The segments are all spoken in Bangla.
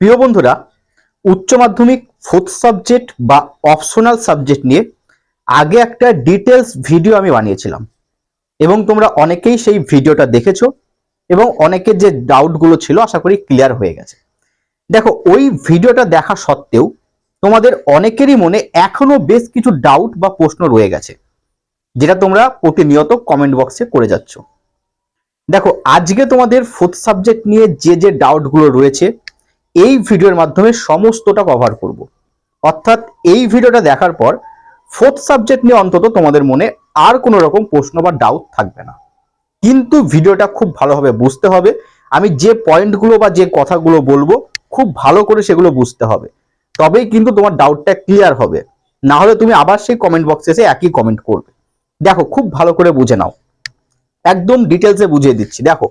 প্রিয় বন্ধুরা, উচ্চ মাধ্যমিক ফোর্থ সাবজেক্ট বা অপশনাল সাবজেক্ট নিয়ে আগে একটা ডিটেলস ভিডিও আমি বানিয়েছিলাম। এবং তোমরা অনেকেই সেই ভিডিওটা দেখেছ এবং অনেকের যে ডাউটগুলো ছিল আশা করি ক্লিয়ার হয়ে গেছে। দেখো, ওই ভিডিওটা দেখা সত্ত্বেও তোমাদের অনেকেরই মনে এখনও বেশ কিছু ডাউট বা প্রশ্ন রয়ে গেছে, যেটা তোমরা প্রতিনিয়ত কমেন্ট বক্সে করে যাচ্ছ। দেখো, আজকে তোমাদের ফোর্থ সাবজেক্ট নিয়ে যে যে ডাউটগুলো রয়েছে এই ভিডিওর মাধ্যমে সমস্তটা কভার করব। অর্থাৎ এই ভিডিওটা দেখার পর ফোর্থ সাবজেক্ট নিয়ে অন্তত তোমাদের মনে আর কোনো রকম প্রশ্ন বা ডাউট থাকবে না। কিন্তু ভিডিওটা খুব ভালোভাবে বুঝতে হবে। আমি যে পয়েন্টগুলো বা যে কথাগুলো বলব, খুব ভালো করে সেগুলো বুঝতে হবে। তবেই কিন্তু তোমার ডাউটটা ক্লিয়ার হবে। না হলে তুমি আবার সেই কমেন্ট বক্সে এসে একই কমেন্ট করবে। দেখো, খুব ভালো করে বুঝে নাও। একদম ডিটেলসে বুঝিয়ে দিচ্ছি। দেখো,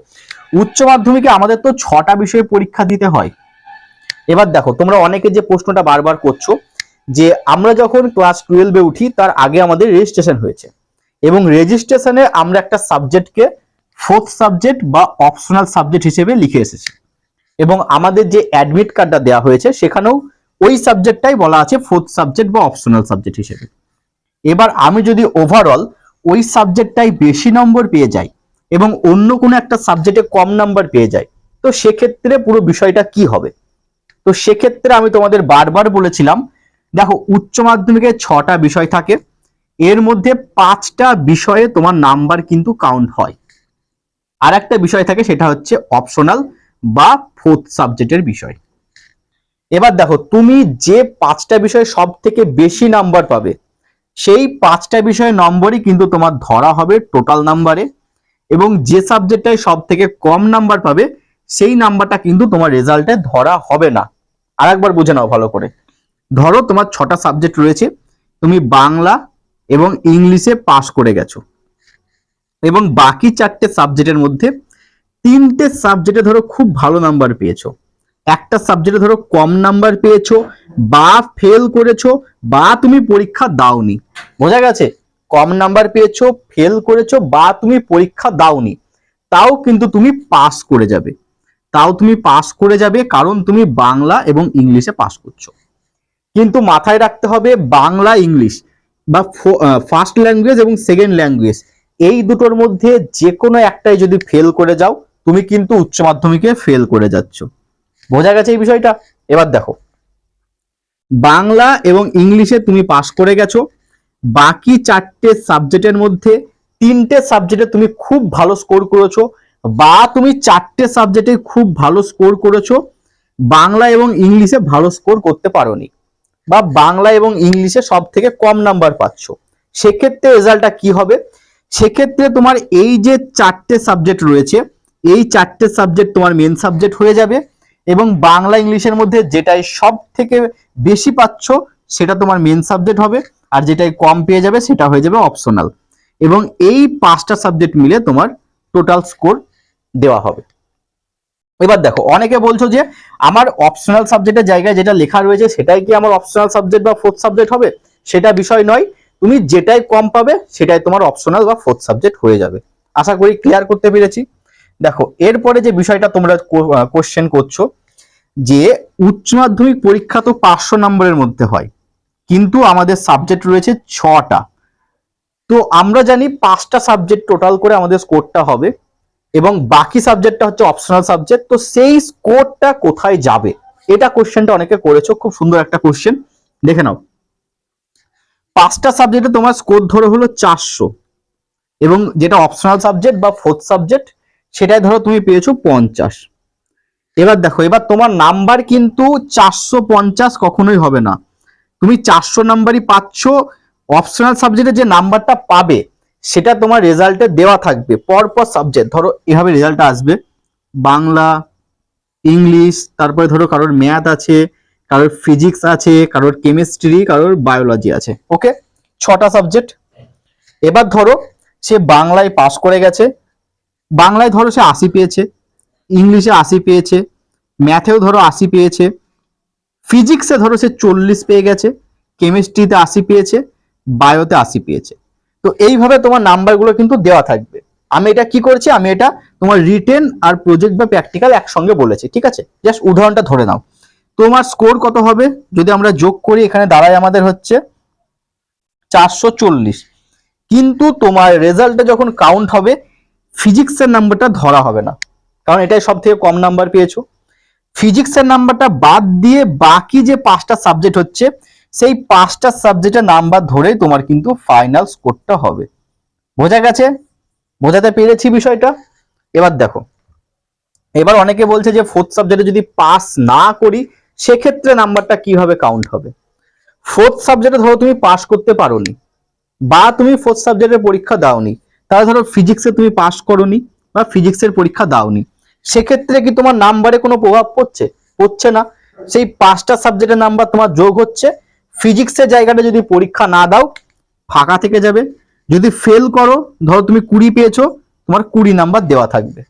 উচ্চ মাধ্যমিকে আমাদের তো ছটা বিষয়ে পরীক্ষা দিতে হয়। এবার দেখো, তোমরা অনেকে যে প্রশ্নটা বারবার করছ যে আমরা যখন ক্লাস টুয়েলভে উঠি, তার আগে আমাদের রেজিস্ট্রেশন হয়েছে। এবং রেজিস্ট্রেশনে আমরা একটা সাবজেক্টকে ফোর্থ সাবজেক্ট বা অপশনাল সাবজেক্ট হিসেবে লিখে এসেছি। এবং আমাদের যে অ্যাডমিট কার্ডটা দেওয়া হয়েছে, সেখানেও ওই সাবজেক্টটাই বলা আছে ফোর্থ সাবজেক্ট বা অপশনাল সাবজেক্ট হিসেবে। এবার আমি যদি ওভারঅল ওই সাবজেক্টটাই বেশি নম্বর পেয়ে যাই এবং অন্য কোনো একটা সাবজেক্টে কম নাম্বার পেয়ে যাই, তো সেক্ষেত্রে পুরো বিষয়টা কি হবে? তো সেক্ষেত্রে আমি তোমাদের বারবার বলেছিলাম, দেখো, উচ্চ মাধ্যমিকে ছটা বিষয় থাকে, এর মধ্যে পাঁচটা বিষয়ে তোমার নাম্বার কিন্তু কাউন্ট হয়। আর একটা বিষয় থাকে, সেটা হচ্ছে অপশনাল বা ফোর্থ সাবজেক্টের বিষয়। এবার দেখো, তুমি যে পাঁচটা বিষয়ে সব থেকে বেশি নাম্বার পাবে, সেই পাঁচটা বিষয়ের নম্বরই কিন্তু তোমার ধরা হবে টোটাল নাম্বারে এবং যে সাবজেক্টটায় সব থেকে কম নাম্বার পাবে, সেই নাম্বারটা কিন্তু তোমার রেজাল্টে ধরা হবে না। আর একবার বুঝে নাও ভালো করে। ধরো তোমার ছটা সাবজেক্ট রয়েছে, তুমি বাংলা এবং ইংলিশে পাশ করে গেছো। এবং বাকি চারটে সাবজেক্টের মধ্যে তিনটে সাবজেক্টে ধরো খুব ভালো নাম্বার পেয়েছ। একটা সাবজেক্টে ধরো কম নাম্বার পেয়েছ বা ফেল করেছ বা তুমি পরীক্ষা দাওনি। বোঝা গেছে? কম নাম্বার পেয়েছ ফেল করেছ বা তুমি পরীক্ষা দাওনি। তাও কিন্তু তুমি পাস করে যাবে। তাও তুমি পাস করে যাবে কারণ তুমি বাংলা এবং ইংলিশে পাস করছ। কিন্তু মাথায় রাখতে হবে বাংলা, ইংলিশ বা ফার্স্ট ল্যাঙ্গুয়েজ এবং সেকেন্ড ল্যাঙ্গুয়েজ এই দুটোর মধ্যে যে কোনো একটাই যদি ফেল করে যাও, তুমি কিন্তু উচ্চ মাধ্যমিকে ফেল করে যাচ্ছ। বোঝা গেছে এই বিষয়টা? এবার দেখো। বাংলা এবং ইংলিশে তুমি পাস করে গেছো। বাকি চারটে সাবজেক্টের মধ্যে তিনটে সাবজেক্টে তুমি খুব ভালো স্কোর করেছ। বা তুমি চারটে সাবজেক্টে খুব ভালো স্কোর করেছ, বাংলা এবং ইংলিশে ভালো স্কোর করতে পারোনি, বা বাংলা এবং ইংলিশে সব থেকে কম নাম্বার পাচ্ছ। সেক্ষেত্রে রেজাল্টটা কি হবে? সেক্ষেত্রে তোমার এই যে চারটে সাবজেক্ট রয়েছে, এই চারটে সাবজেক্ট তোমার মেন সাবজেক্ট হয়ে যাবে এবং বাংলা ইংলিশের মধ্যে যেটাই সব থেকে বেশি পাচ্ছ, সেটা তোমার মেন সাবজেক্ট হবে আর যেটাই কম পেয়ে যাবে সেটা হয়ে যাবে অপশনাল এবং এই পাঁচটা সাবজেক্ট মিলে তোমার টোটাল স্কোর দেওয়া হবে। এবার দেখো, অনেকে বলছো যে আমার অপশনাল সাবজেক্টের জায়গায় যেটা লেখা রয়েছে সেটাই কি আমার অপশনাল সাবজেক্ট বা ফোর্থ সাবজেক্ট হবে? সেটা বিষয় নয়, তুমি যেটাই কম পাবে সেটাই তোমার অপশনাল বা ফোর্থ সাবজেক্ট হয়ে যাবে। আশা করি ক্লিয়ার করতে পেরেছি। দেখো, এরপরে যে বিষয়টা তোমরা কোশ্চেন করছ, যে উচ্চ মাধ্যমিক পরীক্ষা তো পাঁচশো নম্বরের মধ্যে হয়, কিন্তু আমাদের সাবজেক্ট রয়েছে ছটা। তো আমরা জানি পাঁচটা সাবজেক্ট টোটাল করে আমাদের স্কোরটা হবে। এবং বাকি সাবজেক্টটা হচ্ছে অপশনাল সাবজেক্ট তো সেই স্কোরটা কোথায় যাবে? এটা কোশ্চেনটা অনেকে করেছ, খুব সুন্দর একটা কোশ্চেন দেখে নাও। পাঁচটা সাবজেক্টে তোমার স্কোর ধরে হলো চারশো এবং যেটা অপশনাল সাবজেক্ট বা ফোর্থ সাবজেক্ট সেটাই ধরো তুমি পেয়েছ পঞ্চাশ। এবার দেখো, এবার তোমার নাম্বার কিন্তু চারশো পঞ্চাশ কখনোই হবে না। তুমি চারশো নাম্বারই পাচ্ছ অপশনাল সাবজেক্টে যে নাম্বারটা পাবে সেটা তোমার রেজাল্টে দেওয়া থাকবে। পরপর সাবজেক্ট ধরো এভাবে রেজাল্টটা আসবে। বাংলা, ইংলিশ, তারপরে ধরো কারোর ম্যাথ আছে, কারোর ফিজিক্স আছে, কারোর কেমিস্ট্রি কারোর বায়োলজি আছে। ওকে ছটা সাবজেক্ট এবার ধরো সে বাংলায় পাস করে গেছে। বাংলায় ধরো সে আশি পেয়েছে। ইংলিশে আশি পেয়েছে। ম্যাথেও ধরো আশি পেয়েছে। ফিজিক্সে ধরো সে চল্লিশ পেয়ে গেছে। কেমিস্ট্রিতে আশি পেয়েছে। বায়োতে আশি পেয়েছে। তো এইভাবে তোমার নাম্বারগুলো কিন্তু দেওয়া থাকবে। আমি এটা কি করেছি? আমি এটা তোমার রিটেন আর প্রজেক্ট বা প্র্যাকটিক্যাল একসঙ্গে বলেছি, ঠিক আছে? জাস্ট উদাহরণটা ধরে নাও। তোমার স্কোর কত হবে? যদি আমরা যোগ করি, এখানে দাঁড়ায় আমাদের হচ্ছে চারশো চল্লিশ। কিন্তু তোমার রেজাল্টে যখন কাউন্ট হবে ফিজিক্সের নাম্বারটা ধরা হবে না। কারণ এটাই সব থেকে কম নাম্বার পেয়েছ। ফিজিক্সের নাম্বারটা বাদ দিয়ে বাকি যে পাঁচটা সাবজেক্ট হচ্ছে সেই পাঁচটা সাবজেক্টের নাম্বার ধরেই তোমার কিন্তু ফাইনাল স্কোরটা হবে। বোঝা গেছে? বোঝাতে পেরেছি বিষয়টা? এবার দেখো। এবার অনেকে বলছে যে ফোর্থ সাবজেক্টে যদি পাস না করি, সেক্ষেত্রে নাম্বারটা কীভাবে কাউন্ট হবে? ফোর্থ সাবজেক্টে ধরো তুমি পাস করতে পারোনি, বা তুমি ফোর্থ সাবজেক্টের পরীক্ষা দাওনি, তাহলে ধরো ফিজিক্সে তুমি পাস করোনি, বা ফিজিক্সের পরীক্ষা দাওনি, সেক্ষেত্রে কি তোমার নাম্বারে কোনো প্রভাব পড়ছে? পড়ছে না। সেই পাঁচটা সাবজেক্টের নাম্বার তোমার যোগ হচ্ছে ফিজিক্সের জায়গাটা যদি পরীক্ষা না দাও, ফাঁকা থেকে যাবে। যদি ফেল করো, ধরো তুমি কুড়ি পেয়েছ, তোমার কুড়ি নাম্বার দেওয়া থাকবে।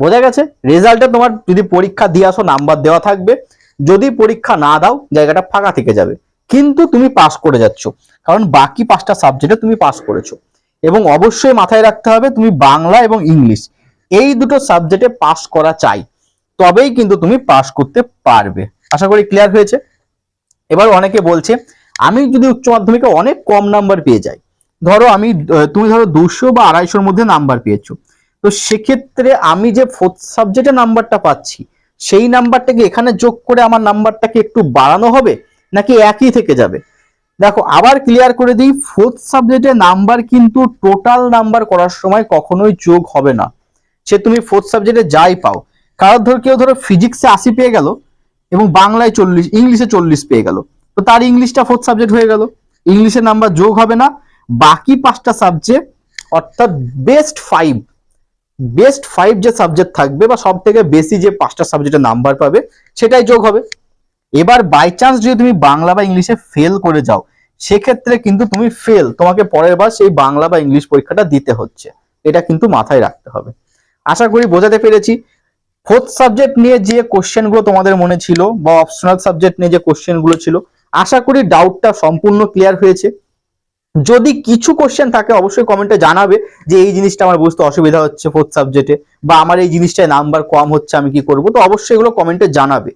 বোঝা গেছে? রেজাল্টে তোমার যদি পরীক্ষা দিয়ে আসো নাম্বার দেওয়া থাকবে। যদি পরীক্ষা না দাও, জায়গাটা ফাঁকা থেকে যাবে। কিন্তু তুমি পাস করে যাচ্ছ। কারণ বাকি পাঁচটা সাবজেক্টে তুমি পাস করেছ। এবং অবশ্যই মাথায় রাখতে হবে, তুমি বাংলা এবং ইংলিশ, এই দুটো সাবজেক্টে পাস করা চাই। তবেই কিন্তু তুমি পাস করতে পারবে। আশা করি ক্লিয়ার হয়েছে? এবার অনেকে বলছে, আমি যদি উচ্চ মাধ্যমিকে অনেক কম নাম্বার পেয়ে যাই, ধরো আমি তুমি ধরো দুশো বা আড়াইশোর মধ্যে নাম্বার পেয়েছ, তো সেক্ষেত্রে আমি যে ফোর্থ সাবজেক্টে নাম্বারটা পাচ্ছি, সেই নাম্বারটাকে এখানে যোগ করে আমার নাম্বারটাকে একটু বাড়ানো হবে, নাকি একই থেকে যাবে? দেখো, আবার ক্লিয়ার করে দিই ফোর্থ সাবজেক্টে নাম্বার কিন্তু টোটাল নাম্বার করার সময় কখনোই যোগ হবে না। সে তুমি ফোর্থ সাবজেক্টে যাই পাও। কারোর ধর কেউ ধরো ফিজিক্সে আশি পেয়ে গেল এবং বাংলায় চল্লিশ, ইংলিশে চল্লিশ পেয়ে গেল। তো তার ইংলিশটা ফোর্থ সাবজেক্ট হয়ে গেল। ইংলিশের নাম্বার যোগ হবে না, বাকি পাঁচটা সাবজেক্ট অর্থাৎ বেস্ট ফাইভ বেস্ট ফাইভ যে সাবজেক্ট থাকবে বা সব থেকে বেশি যে পাঁচটা সাবজেক্টের নাম্বার পাবে, সেটাই যোগ হবে। এবার বাই চান্স যদি তুমি বাংলা বা ইংলিশে ফেল করে যাও, সেক্ষেত্রে কিন্তু তুমি ফেল তোমাকে পরের বার সেই বাংলা বা ইংলিশ পরীক্ষাটা দিতে হচ্ছে। এটা কিন্তু মাথায় রাখতে হবে। আশা করি বোঝাতে পেরেছি। ফোর্থ সাবজেক্ট নিয়ে যে কোশ্চেনগুলো তোমাদের মনে ছিল বা অপশনাল সাবজেক্ট নিয়ে যে কোশ্চেনগুলো ছিল, আশা করি ডাউটটা সম্পূর্ণ ক্লিয়ার হয়েছে। যদি কিছু কোশ্চেন থাকে, অবশ্যই কমেন্টে জানাবে যে এই জিনিসটা আমার বুঝতে অসুবিধা হচ্ছে ফোর্থ সাবজেক্টে বা আমার এই জিনিসটায় নাম্বার কম হচ্ছে, আমি কি করব? তো অবশ্যই এগুলো কমেন্টে জানাবে।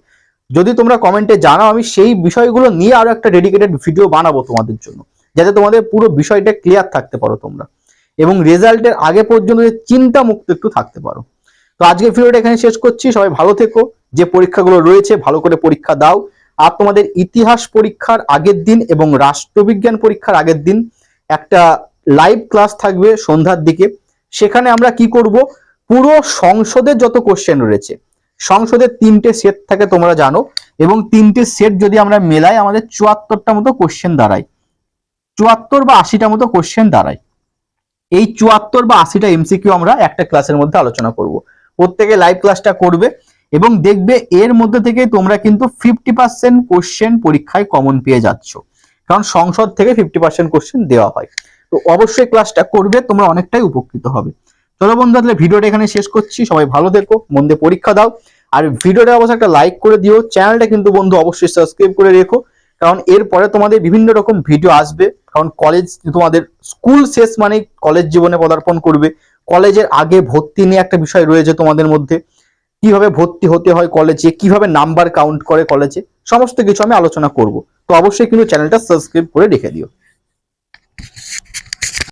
যদি তোমরা কমেন্টে জানাও, আমি সেই বিষয়গুলো নিয়ে আরও একটা ডেডিকেটেড ভিডিও বানাবো তোমাদের জন্য, যাতে তোমাদের পুরো বিষয়টা ক্লিয়ার থাকতে পারো তোমরা। এবং রেজাল্টের আগে পর্যন্ত চিন্তা মুক্ত একটু থাকতে পারো। তো আজকের ভিডিওটা এখানে শেষ করছি। সবাই ভালো থেকো। যে পরীক্ষাগুলো রয়েছে, ভালো করে পরীক্ষা দাও। আর তোমাদের ইতিহাস পরীক্ষার আগের দিন এবং রাষ্ট্রবিজ্ঞান পরীক্ষার আগের দিন একটা লাইভ ক্লাস থাকবে সন্ধ্যার দিকে। সেখানে আমরা কি করব? পুরো সংসদের যত কোশ্চেন রয়েছে, সংসদের তিনটে সেট থাকে তোমরা জানো এবং তিনটে সেট যদি আমরা মেলাই, আমাদের চুয়াত্তরটা মতো কোশ্চেন দাঁড়ায়। চুয়াত্তর বা আশিটা মতো কোশ্চেন দাঁড়ায়। এই চুয়াত্তর বা আশিটা এমসিকিউ আমরা একটা ক্লাসের মধ্যে আলোচনা করব। প্রত্যেকে লাইভ ক্লাসটা করবে এবং দেখবে এর মধ্যে থেকে তোমরা কিন্তু ফিফটি পার্সেন্ট কোশ্চেন পরীক্ষায় কমন পেয়ে যাচ্ছ। কারণ সংসদ থেকে ফিফটি পার্সেন্ট কোশ্চেন দেওয়া হয়। তো অবশ্যই ক্লাসটা করবে, তোমরা অনেকটাই উপকৃত হবে। চলো বন্ধু তাহলে ভিডিওটা এখানে শেষ করছি। সবাই ভালো থেকো, মন দিয়ে পরীক্ষা দাও। আর ভিডিওটা অবশ্যই একটা লাইক করে দিও। চ্যানেলটা কিন্তু বন্ধু অবশ্যই সাবস্ক্রাইব করে রেখো। কারণ এরপরে তোমাদের বিভিন্ন রকম ভিডিও আসবে। কারণ কলেজ তোমাদের স্কুল শেষ মানে কলেজ জীবনে পদার্পণ করবে। কলেজের আগে ভর্তি নিয়ে একটা বিষয় রয়েছে তোমাদের মধ্যে। কীভাবে ভর্তি হতে হয় কলেজে, কীভাবে নাম্বার কাউন্ট করে কলেজে, সমস্ত কিছু আমি আলোচনা করব। তো অবশ্যই কিন্তু চ্যানেলটা সাবস্ক্রাইব করে রেখে দিও।